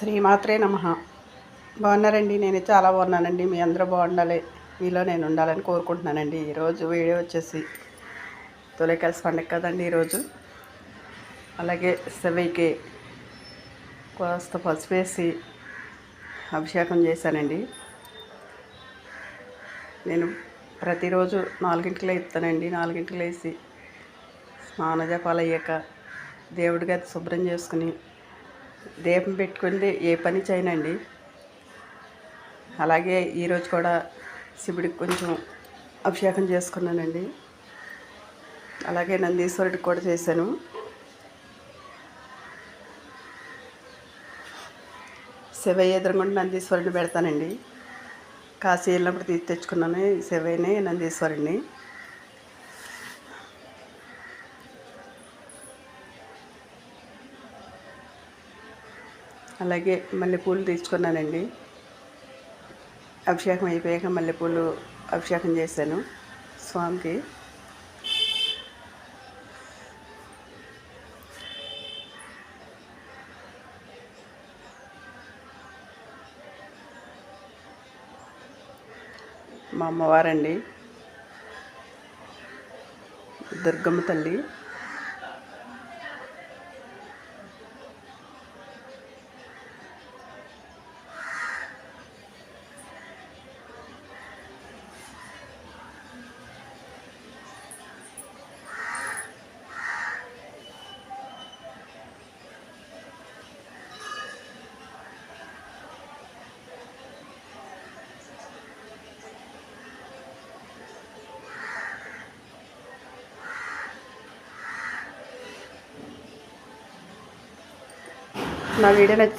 శ్రీమాత్రే నమ. బాగున్నారండి? నేను చాలా బాగున్నానండి. మీ అందరూ బాగుండాలి. మీలో నేను ఉండాలని కోరుకుంటున్నానండి. ఈరోజు వీడియో వచ్చేసి తొలికల్స్ పండుగ కదండి ఈరోజు. అలాగే సెవైకి కాస్త పసుపు వేసి అభిషేకం చేశానండి. నేను ప్రతిరోజు నాలుగింటికి ఇస్తానండి నాలుగింటికి వేసి స్నాన జపాలు అయ్యాక దేవుడి గది శుభ్రం చేసుకుని దీపం పెట్టుకుంది ఏ పని చేయనండి. అలాగే ఈరోజు కూడా శివుడికి కొంచెం అభిషేకం చేసుకున్నానండి. అలాగే నందీశ్వరుడికి కూడా చేశాను. శివయ్య ఎదురుగుండా నందీశ్వరుడిని పెడతానండి. కాశీ వెళ్ళినప్పుడు తీసి తెచ్చుకున్నాను శివయ్యని నందీశ్వరుడిని అలాగే మల్లెపూలు తీసుకున్నానండి అభిషేకం అయిపోయాక మల్లెపూలు అభిషేకం చేశాను స్వామికి. మా అమ్మవారండి. దుర్గమ్మ తల్లి. నా వీడియో నచ్చితే